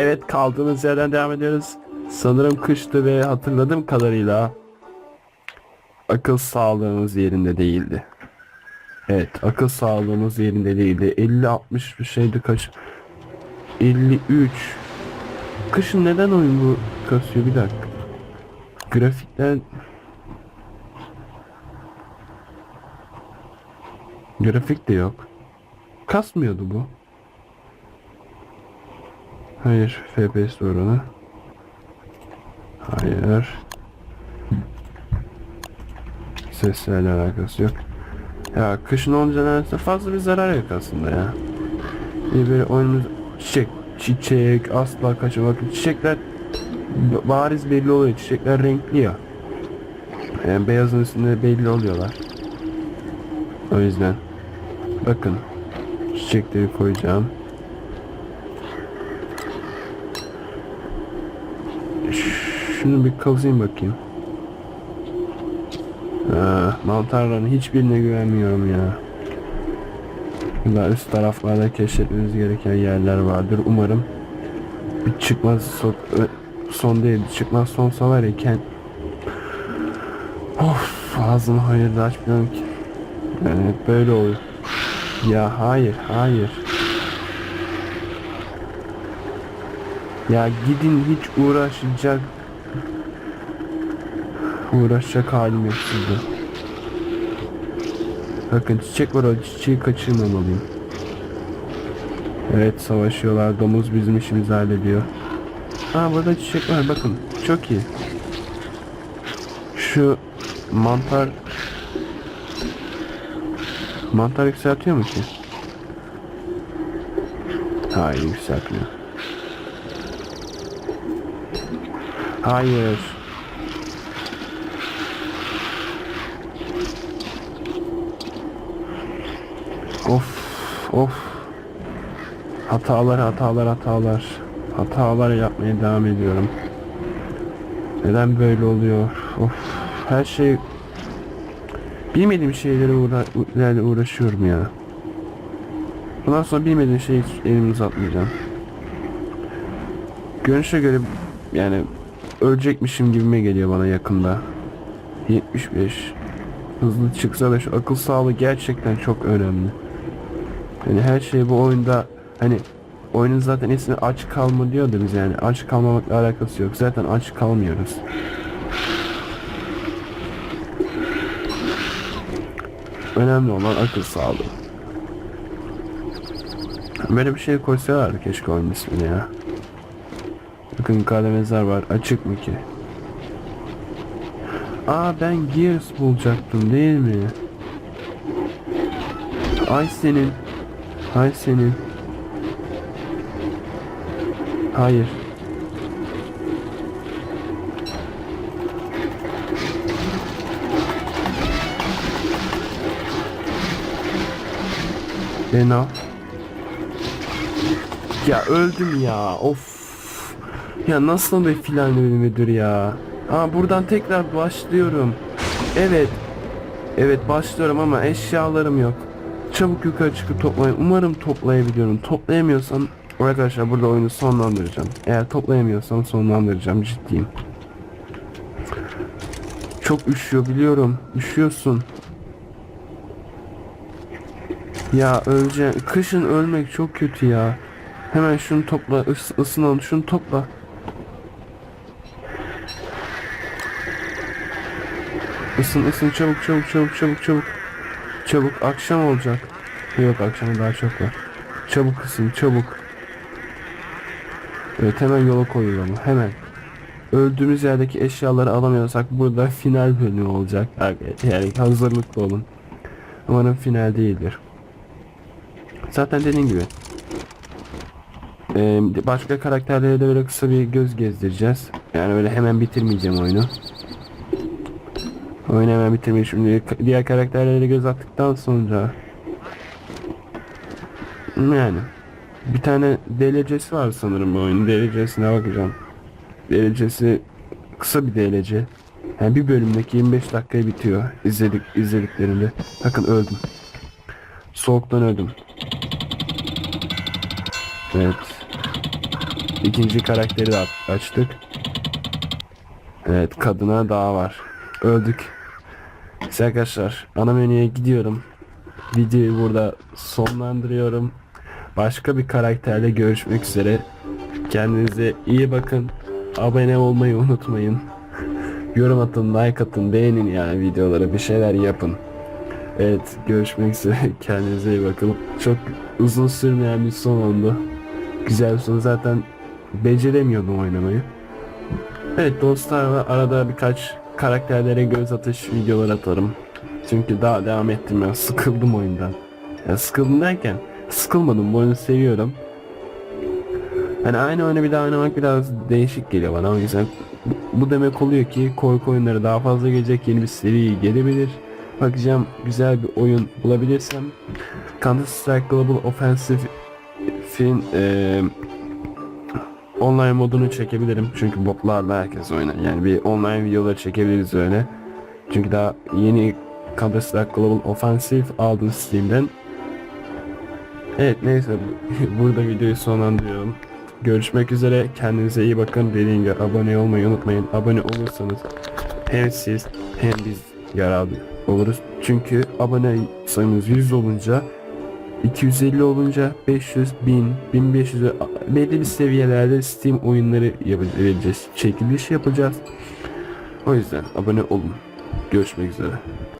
Evet kaldığımız yerden devam ediyoruz. Sanırım kıştı ve hatırladığım kadarıyla akıl sağlığımız yerinde değildi. Evet akıl sağlığımız yerinde değildi. 50-60 bir şeydi kaç? 53. Kışın neden oyun bu kasıyor bir dakika. Grafikler Grafik de yok. Kasmıyordu bu. Hayır, FPS oranı. Hayır. Seslerle alakası yok. Ya kışın olunca neredeyse fazla bir zarar yok aslında ya. İyi böyle oyunumuz çiçek, çiçek, asla kaçamak. Çiçekler bariz belli oluyor. Çiçekler renkli ya. Yani beyazın üstünde belli oluyorlar. O yüzden. Bakın. Çiçekleri koyacağım. Şunu bir kazıyım bakayım. Ah, mantarların hiçbirine güvenmiyorum ya. Burada üst taraflarda keşfetmemiz gereken yerler vardır. Umarım bir çıkmaz son, son değil. Çıkmaz sonsa var ya kend... Of ağzımı hayır da açmıyorum ki. Yani böyle oluyor. Ya hayır hayır. Ya gidin hiç uğraşacak uğraşacak halim yok sizde. Bakın çiçek var o çiçeği kaçırmamalıyım. Evet savaşıyorlar. Domuz bizim işimizi hallediyor. Aa burada çiçek var bakın. Çok iyi. Şu mantar mantar yükseltiyor mu ki? Hayır yükseltmiyor. Hayır. Of of. Hatalar hatalar hatalar. Hatalar yapmaya devam ediyorum. Neden böyle oluyor? Of. Her şey bilmediğim şeylere uğra uğra- uğraşıyorum ya. Bundan sonra bilmediğim şeyi elimi uzatmayacağım. Görünüşe göre yani ölecekmişim gibime geliyor bana yakında. 75 hızlı çıksa da şu akıl sağlığı gerçekten çok önemli. Yani her şey bu oyunda hani oyunun zaten ismi aç kalma diyordu biz yani aç kalmamakla alakası yok. Zaten aç kalmıyoruz. Önemli olan akıl sağlığı. Böyle bir şey koysalardı keşke oyunun ismini ya. Bakın mezar var. Açık mı ki? Aa ben Gears bulacaktım değil mi? Ay senin. Ay senin. Hayır. Ben al. Ya öldüm ya. Of. Ya nasıl bir filan bölümüdür ya. Aa buradan tekrar başlıyorum. Evet. Evet başlıyorum ama eşyalarım yok. Çabuk yukarı çıkıp toplayın. Umarım toplayabiliyorum. Toplayamıyorsam arkadaşlar burada oyunu sonlandıracağım. Eğer toplayamıyorsam sonlandıracağım ciddiyim. Çok üşüyor biliyorum. Üşüyorsun. Ya öleceğim. Kışın ölmek çok kötü ya. Hemen şunu topla. Is ısınalım. Şunu topla. Isın ısın çabuk çabuk çabuk çabuk çabuk. Çabuk akşam olacak. Yok akşama daha çok var. Çabuk ısın çabuk. Evet hemen yola koyulalım hemen. Öldüğümüz yerdeki eşyaları alamıyorsak burada final bölümü olacak. Yani hazırlıklı olun. Umarım final değildir. Zaten dediğim gibi. Ee, başka karakterlere de böyle kısa bir göz gezdireceğiz. Yani öyle hemen bitirmeyeceğim oyunu. Oyunu hemen bitirmeyi şimdi diğer karakterlere göz attıktan sonra yani bir tane DLC'si var sanırım bu oyunun DLC'sine bakacağım. DLC'si kısa bir DLC. Yani bir bölümdeki 25 dakikaya bitiyor izledik izlediklerinde. Bakın öldüm. Soğuktan öldüm. Evet. İkinci karakteri de açtık. Evet kadına daha var. Öldük. Neyse arkadaşlar ana menüye gidiyorum. Videoyu burada sonlandırıyorum. Başka bir karakterle görüşmek üzere. Kendinize iyi bakın. Abone olmayı unutmayın. Yorum atın, like atın, beğenin yani videolara bir şeyler yapın. Evet görüşmek üzere. Kendinize iyi bakın. Çok uzun sürmeyen bir son oldu. Güzel bir son. Zaten beceremiyordum oynamayı. Evet dostlarla arada birkaç karakterlere göz atış videolar atarım. Çünkü daha devam ettim ben sıkıldım oyundan. Ya sıkıldım derken sıkılmadım bu oyunu seviyorum. Hani aynı oyunu bir daha oynamak biraz değişik geliyor bana o yüzden bu, demek oluyor ki korku oyunları daha fazla gelecek yeni bir seri gelebilir. Bakacağım güzel bir oyun bulabilirsem Counter Strike Global Offensive'in eee online modunu çekebilirim çünkü botlarla herkes oynar. Yani bir online videoları çekebiliriz öyle. Çünkü daha yeni Counter Global Offensive aldım Steam'den. Evet neyse burada videoyu sonlandırıyorum. Görüşmek üzere. Kendinize iyi bakın. Dediğim gibi abone olmayı unutmayın. Abone olursanız hem siz hem biz yararlı oluruz. Çünkü abone sayımız 100 olunca 250 olunca 500, 1000, 1500 ve belli bir seviyelerde Steam oyunları yapabileceğiz. Çekiliş yapacağız. O yüzden abone olun. Görüşmek üzere.